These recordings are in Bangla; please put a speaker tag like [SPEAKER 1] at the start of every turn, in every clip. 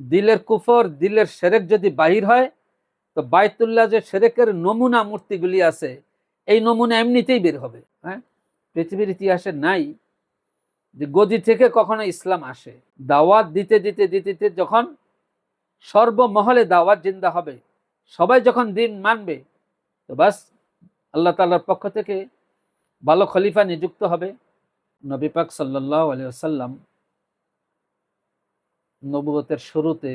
[SPEAKER 1] দিলের কুফর, দিলের সেরেক যদি বাহির হয়, তো বাইতুল্লাহ যে সেরেকের নমুনা মূর্তিগুলি আছে, এই নমুনা এমনিতেই বের হবে হ্যাঁ? পৃথিবীর ইতিহাসে নাই যে গদি থেকে কখনো ইসলাম আসে। দাওয়াত দিতে দিতে দিতে দিতে যখন সর্বমহলে দাওয়াত জিন্দা হবে, সবাই যখন দিন মানবে, তো বাস আল্লাহ তাল্লার পক্ষ থেকে ভালো খলিফা নিযুক্ত হবে নবী পাক সাল্লাহ আলিয়াল্লাম নবুয়তের শুরুতে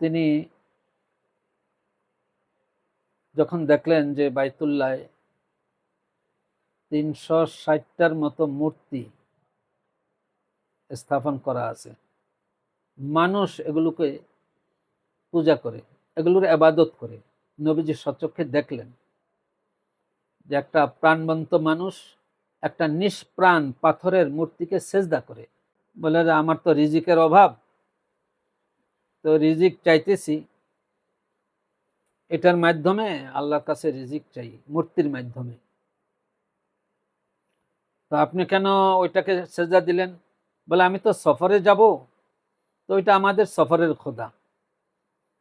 [SPEAKER 1] তিনি যখন দেখলেন যে বাইতুল্লায় তিনশো ষাটটার মতো মূর্তি স্থাপন করা আছে, মানুষ এগুলোকে পূজা করে, এগুলোর আবাদত করে। নবীজি সচক্ষে দেখলেন যে একটা প্রাণবন্ত মানুষ একটা নিষ্প্রাণ পাথরের মূর্তিকে সেজদা করে। বলে আমার তো রিজিকের অভাব। তো রিজিক চাইতেছি। এটার মাধ্যমে আল্লাহর কাছে রিজিক চাই, মূর্তির মাধ্যমে। তো আপনি কেন ওইটাকে সেজদা দিলেন? বলে, আমি তো সফরে যাব। তো ওইটা আমাদের সফরের খোদা।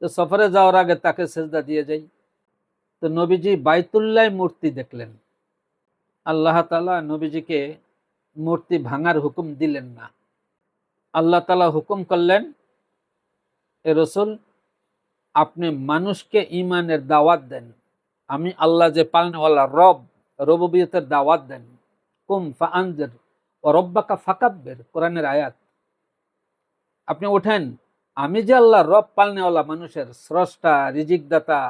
[SPEAKER 1] তো সফরে যাওয়ার আগে তাকে সেজদা দিয়ে যাই। তো নবীজি বাইতুল্লাহ মূর্তি দেখলেন। আল্লাহ তালা নবীজিকে মূর্তি ভাঙার হুকুম দিলেন না। আল্লাহ তালা হুকুম করলেন, এ রসুল, আপনি মানুষকে ইমানের দাওয়াত দেন। আমি আল্লাহ যে পালনেওয়ালা রব, রববিয়তের দাওয়াত দেন। কুম ফা আনজের ও রব্বাকা ফাকাব্বের কোরআনের আয়াত। আপনি ওঠেন আমি যে আল্লাহ রব, পালনেওয়ালা, মানুষের স্রষ্টা, রিজিকদাতা,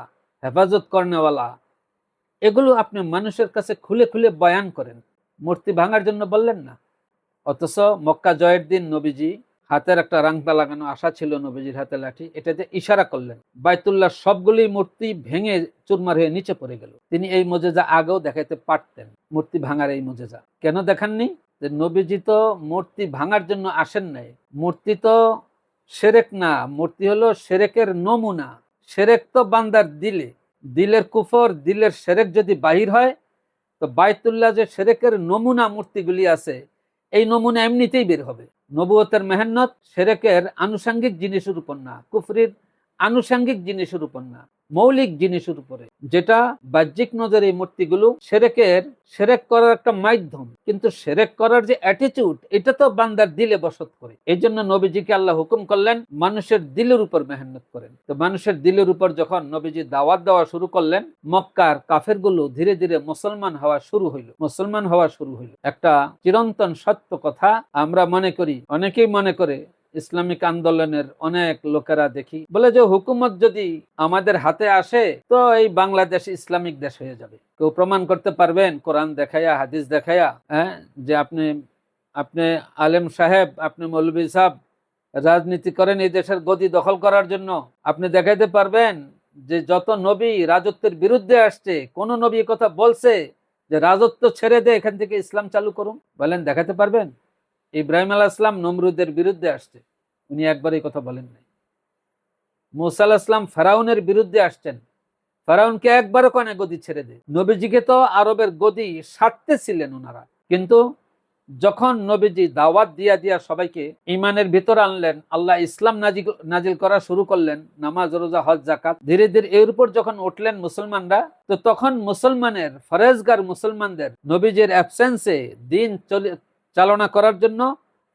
[SPEAKER 1] হেফাজত করনেওয়ালা, এগুলো আপনি মানুষের কাছে খুলে খুলে বয়ান করেন। মূর্তি ভাঙার জন্য বললেন না। অথচ মক্কা জয়ের দিন নবীজি হাতের একটা রাংতা লাগানো আশা ছিল নবীজির হাতে লাঠি। এটাতে ইশারা করলেন। বাইতুল্লাহ সবগুলি মূর্তি ভেঙে চুরমার হয়ে নিচে পড়ে গেল। তিনি এই মজেজা আগেও দেখাইতে পারতেন। মূর্তি ভাঙার এই মজেজা। কেন দেখাননি? যে নবীজি তো মূর্তি ভাঙার জন্য আসেন নাই। মূর্তি তো সেরেক না। মূর্তি হলো সেরেকের নমুনা। সেরেক তো বান্দার দিলে। দিলের কুফর, দিলের সেরেক যদি বাহির হয়, তো বাইতুল্লাহ যে সেরেকের নমুনা মূর্তিগুলি আছে এই নমুনা এমনিতেই বের হবে। নবুয়তের মেহনত, সেরেকের আনুষাঙ্গিক জিনিসের উপর না। কুফরির আনুষাঙ্গিক জিনিসের উপর না। মৌলিক জিনিসের উপরে। যেটা বাহ্যিক নজরে এই মূর্তিগুলো সেরেকের, সেরেক করার একটা মাধ্যম। কিন্তু সেরেক করার যে অ্যাটিটিউড এটা তো বান্দার দিলে বসত করে। এই জন্য নবীজিকে আল্লাহ হুকুম করলেন, মানুষের দিলের উপর মেহনত করেন। তো মানুষের দিলের উপর যখন নবীজি দাওয়াত দেওয়া শুরু করলেন, মক্কার কাফেরগুলো ধীরে ধীরে মুসলমান হওয়া শুরু হইল। মুসলমান হওয়া শুরু হইল। একটা চিরন্তন সত্য কথা আমরা মনে করি, অনেকেই মনে করে ইসলামিক আন্দোলনের অনেক লোকেরা দেখি। বলে যে হুকুমত যদি আমাদের হাতে আসে, তো এই বাংলাদেশ ইসলামিক দেশ হয়ে যাবে। কেউ প্রমাণ করতে পারবেন, কোরআন দেখাইয়া, হাদিস দেখাইয়া হ্যাঁ? যে আপনি আপনি আলেম সাহেব, আপনি মৌলবী সাহেব, রাজনীতি করেন এই দেশের গদি দখল করার জন্য। আপনি দেখাইতে পারবেন যে যত নবী রাজত্বের বিরুদ্ধে আসছে, কোন নবী কথা বলছে যে রাজত্ব ছেড়ে দে, এখান থেকে ইসলাম চালু করুন। বলেন দেখাতে পারবেন? ইব্রাহিম আলাহ ইসলাম নমরুদের বিরুদ্ধে আসছে। উনি একবার এই কথা বলেন নাই। মুসা আলাহ ইসলাম ফেরাউনের বিরুদ্ধে আসছেন। ফেরাউনকে একবারও কনে গদি ছেড়ে দে নবীজিকে তো আরবের গদি সারতে ছিলেন ওনারা কিন্তু যখন নবীজি দাওয়াত দিয়া দিয়া সবাইকে ইমানের ভিতর আনলেন, আল্লাহ ইসলাম নাজিল করা শুরু করলেন, নামাজ, রোজা, হজ জাকাত ধীরে ধীরে এর উপর যখন উঠলেন মুসলমানরা, তো তখন মুসলমানের ফরেজগার মুসলমানদের নবীজির অ্যাবসেন্সে দিন চলে চালনা করার জন্য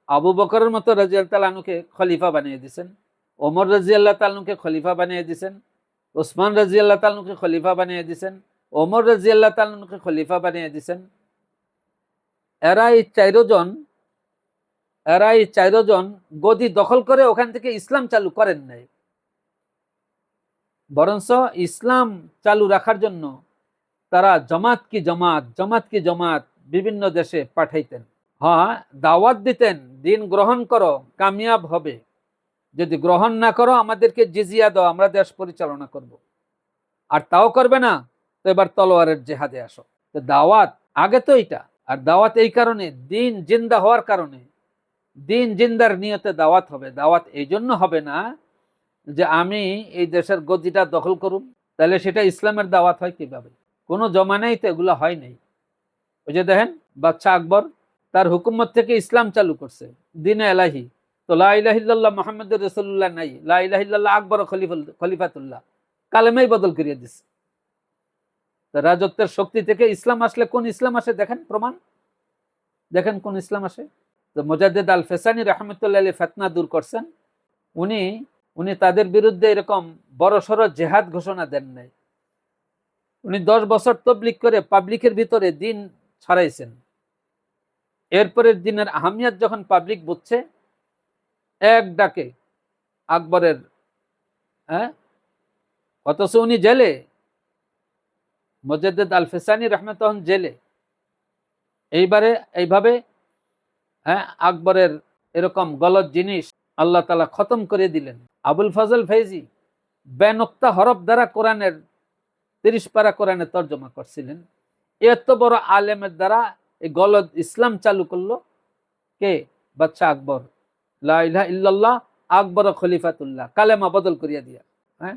[SPEAKER 1] আবু বকরের মতো রাজিয়াল তালানুকে খলিফা বানিয়ে দিয়েছেন, ওমর রাজিয়াল্লাহ তালনুকে খলিফা বানিয়ে দিয়েছেন, ওসমান রাজিয়াল্লাহ তালনুকে খলিফা বানিয়ে দিয়েছেন, ওমর রাজিয়াল্লাহ তালনুকে খলিফা বানিয়ে দিয়েছেন। এরা এই চাইরজন এরা এই চাইরজন গদি দখল করে ওখান থেকে ইসলাম চালু করেন নাই। বরঞ্চ ইসলাম চালু রাখার জন্য তারা জমাত কি জমাত জমাত কি জমাত বিভিন্ন দেশে পাঠাইতেন। হ্যাঁ দাওয়াত দিতেন, দিন গ্রহণ করো, কামিয়াব হবে। যদি গ্রহণ না করো, আমাদেরকে জিজিয়া দাও, আমরা দেশ পরিচালনা করব। আর তাও করবে না, তো এবার তলোয়ারের জেহাদে আসো। তো দাওয়াত, আগে তো এটা আর দাওয়াত এই কারণে, দিন জিন্দা হওয়ার কারণে, দিন জিন্দার নিয়তে দাওয়াত হবে। দাওয়াত এই জন্য হবে না যে আমি এই দেশের গদিটা দখল করুম। তাহলে সেটা ইসলামের দাওয়াত হয় কীভাবে? কোনো জমানেই তো এগুলো হয় নাই। ওই যে দেখেন বাচ্চা আকবর তার হুকুমত থেকে ইসলাম চালু করছে। দিনে এলাহি। তো লাইলাহিল্লাহ মোহাম্মদ রসুল্লাহ নাই। লাইলাহিল্লাহ আকবর খলিফুল খলিফাতুল্লাহ। কালেমাই বদল করিয়ে দিছে। রাজত্বের শক্তি থেকে ইসলাম আসলে কোন ইসলাম আসে দেখেন প্রমাণ? দেখেন কোন ইসলাম আসে? তো মোজাদ্দেদ আল ফেসানি রহমতুল্লাহ আলী ফেতনা দূর করছেন। উনি উনি তাদের বিরুদ্ধে এরকম বড় সড়ো জেহাদ ঘোষণা দেন নাই। উনি দশ বছর তবলিক করে পাবলিকের ভিতরে দিন ছড়াইছেন। এরপরের দিনের আহমিয়াত যখন পাবলিক বুঝছে, এক ডাকে আকবরের হ্যাঁ? অথচ উনি জেলে। মজাদ্দেদ আল ফেসানি রহমত জেলে। এইবারে এইভাবে হ্যাঁ আকবরের এরকম গলত জিনিস আল্লাহ তালা খতম করে দিলেন। আবুল ফজল ফৈজি বেনক্তা হরফ দ্বারা কোরআনের তিরিশ পারা কোরআনে তর্জমা করছিলেন। এত বড় আলেমের দ্বারা এই গলদ ইসলাম চালু করল কে? বাচ্চা আকবর। লাইলা ইল্লাল্লাহ, আকবর খলিফাতুল্লাহ। কালেমা বদল করিয়া দিয়া। হ্যাঁ?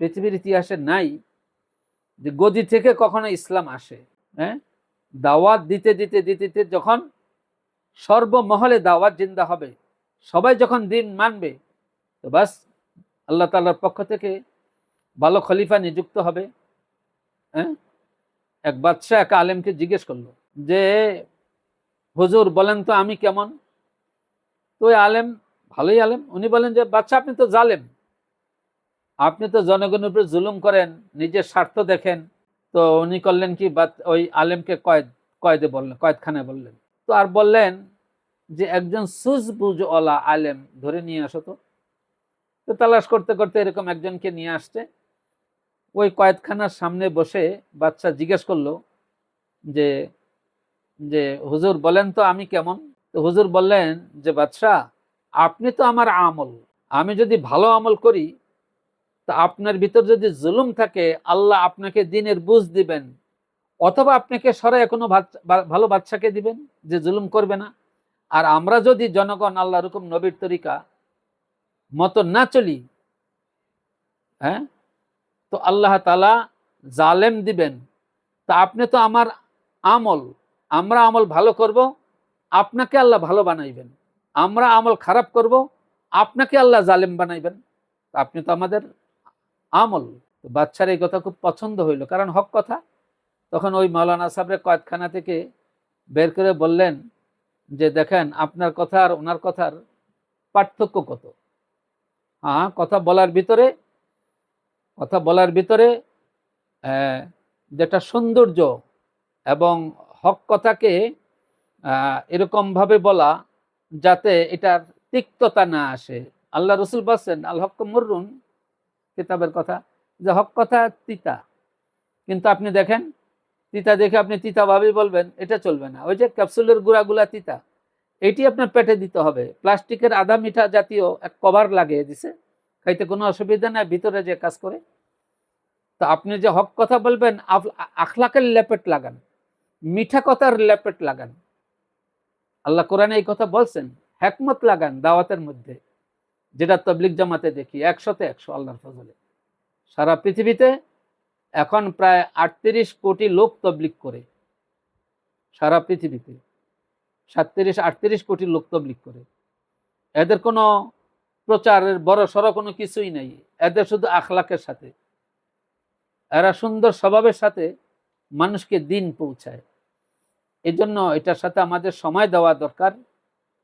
[SPEAKER 1] পৃথিবীর ইতিহাসে নাই যে গদি থেকে কখনো ইসলাম আসে। হ্যাঁ? দাওয়াত দিতে দিতে দিতে দিতে যখন সর্বমহলে দাওয়াত জিন্দা হবে, সবাই যখন দিন মানবে, তো বাস আল্লাহ তাল্লার পক্ষ থেকে ভালো খলিফা নিযুক্ত হবে। হ্যাঁ? এক বাদশাহ, এক আলেমকে জিজ্ঞেস করল যে, হুজুর, বলেন তো আমি কেমন? তো আলেম, ভালোই আলেম, উনি বলেন যে, বাচ্চা, আপনি তো জালেম। আপনি তো জনগণের উপরে জুলুম করেন, নিজের স্বার্থ দেখেন। তো উনি করলেন কি ওই আলেমকে কয়েদ, কয়েদে বললেন, কয়েদখানায় বললেন। তো আর বললেন যে, একজন সুজবুজওয়ালা আলেম ধরে নিয়ে আসো তো। তো তালাশ করতে করতে এরকম একজনকে নিয়ে আসছে। ওই কয়েদখানার সামনে বসে বাচ্চা জিজ্ঞেস করল যে যে, হুজুর বলেন তো আমি কেমন? হুজুর বললেন যে বাদশাহ আপনি তো আমার আমল। আমি যদি ভালো আমল করি, তা আপনার ভিতর যদি জুলুম থাকে, আল্লাহ আপনাকে দিনের বুঝ দিবেন। অথবা আপনাকে সরাই কোনো ভালো বাচ্চাকে দিবেন, যে জুলুম করবে না। আর আমরা যদি জনগণ আল্লাহ রকম নবীর তরিকা মতো না চলি হ্যাঁ? তো আল্লাহ তালা জালেম দিবেন। তা আপনি তো আমার আমল। আমরা আমল ভালো করব, আপনাকে আল্লাহ ভালো বানাইবেন। আমরা আমল খারাপ করব, আপনাকে আল্লাহ জালেম বানাইবেন। আপনি তো আমাদের আমল। বাচ্চার এই কথা খুব পছন্দ হইল। কারণ হক কথা, তখন ওই মৌলানা সাহেবের কয়েকখানা থেকে বের করে বললেন যে, দেখেন, আপনার কথা আর ওনার কথার পার্থক্য কত? হ্যাঁ কথা বলার ভিতরে, কথা বলার ভিতরে যেটা সৌন্দর্য এবং হক কথাকে এরকমভাবে বলা যাতে এটার তিক্ততা না আসে। আল্লাহ রসুল বলছেন, আল হক মরুন কিতাবের কথা, যে হক কথা তিতা। কিন্তু আপনি দেখেন, তিতা দেখে আপনি তিতা ভাবেই বলবেন, এটা চলবে না। ওই যে ক্যাপসুলের গুড়াগুলা তিতা, এটি আপনার পেটে দিতে হবে। প্লাস্টিকের আধা মিঠা জাতীয় এক কভার লাগিয়ে দিছে, খাইতে কোনো অসুবিধা নাই, ভিতরে যে কাজ করে। তো আপনি যে হক কথা বলবেন আখলাকের লেপেট লাগান। মিঠা কথার লেপেট লাগান। আল্লাহ কোরআনে এই কথা বলছেন হ্যাকমত লাগান দাওয়াতের মধ্যে, যেটা তবলিক জামাতে দেখি একশোতে একশো আল্লাহর ফজলে। সারা পৃথিবীতে এখন প্রায় আটত্রিশ কোটি লোক তবলিক করে, সারা পৃথিবীতে সাতত্রিশ, আটত্রিশ কোটি লোক তবলিক করে। এদের কোনো প্রচারের বড় সড়ো কোনো কিছুই নেই, এদের শুধু আখলাকের সাথে। এরা সুন্দর স্বভাবের সাথে মানুষকে দিন পৌঁছায়। এজন্য এটার সাথে আমাদের সময় দেওয়া দরকার।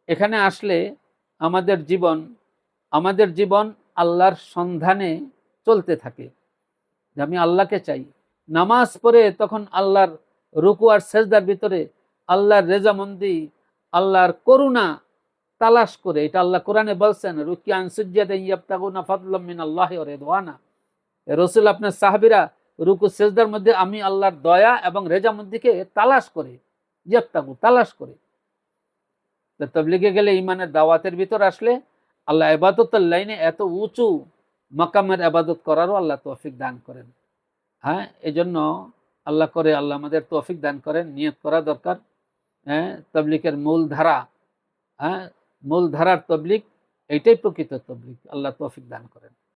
[SPEAKER 1] এখানে আসলে আমাদের জীবন আমাদের জীবন আল্লাহর সন্ধানে চলতে থাকে। যে আমি আল্লাহকে চাই। নামাজ পড়ে তখন আল্লাহর রুকু আর সেজদার ভিতরে আল্লাহর রেজামন্দি, আল্লাহর করুণা তালাশ করে। এটা আল্লাহ কোরআনে বলছেন, রুকিয়ান সুজ্জাদিন ফদলমিন আল্লাহ রেদওয়ানা। রসুল আপনার সাহাবিরা রুকু সেজদার মধ্যে আমি আল্লাহর দয়া এবং রেজামন্দিকে তালাশ করে ইয়াবতাগু তালাশ করে। তবলিগে গেলে ইমানের দাওয়াতের ভিতর আসলে আল্লাহ এবাদতের লাইনে এত উঁচু মকামের আবাদত করারও আল্লাহ তৌফিক দান করেন। হ্যাঁ এই জন্য আল্লাহ করে আল্লাহ আমাদের তৌফিক দান করেন, নিয়ত করা দরকার। হ্যাঁ তবলিকের মূল ধারা হ্যাঁ মূল ধারার তবলিক এইটাই প্রকৃত তবলিক আল্লাহ তৌফিক দান করেন।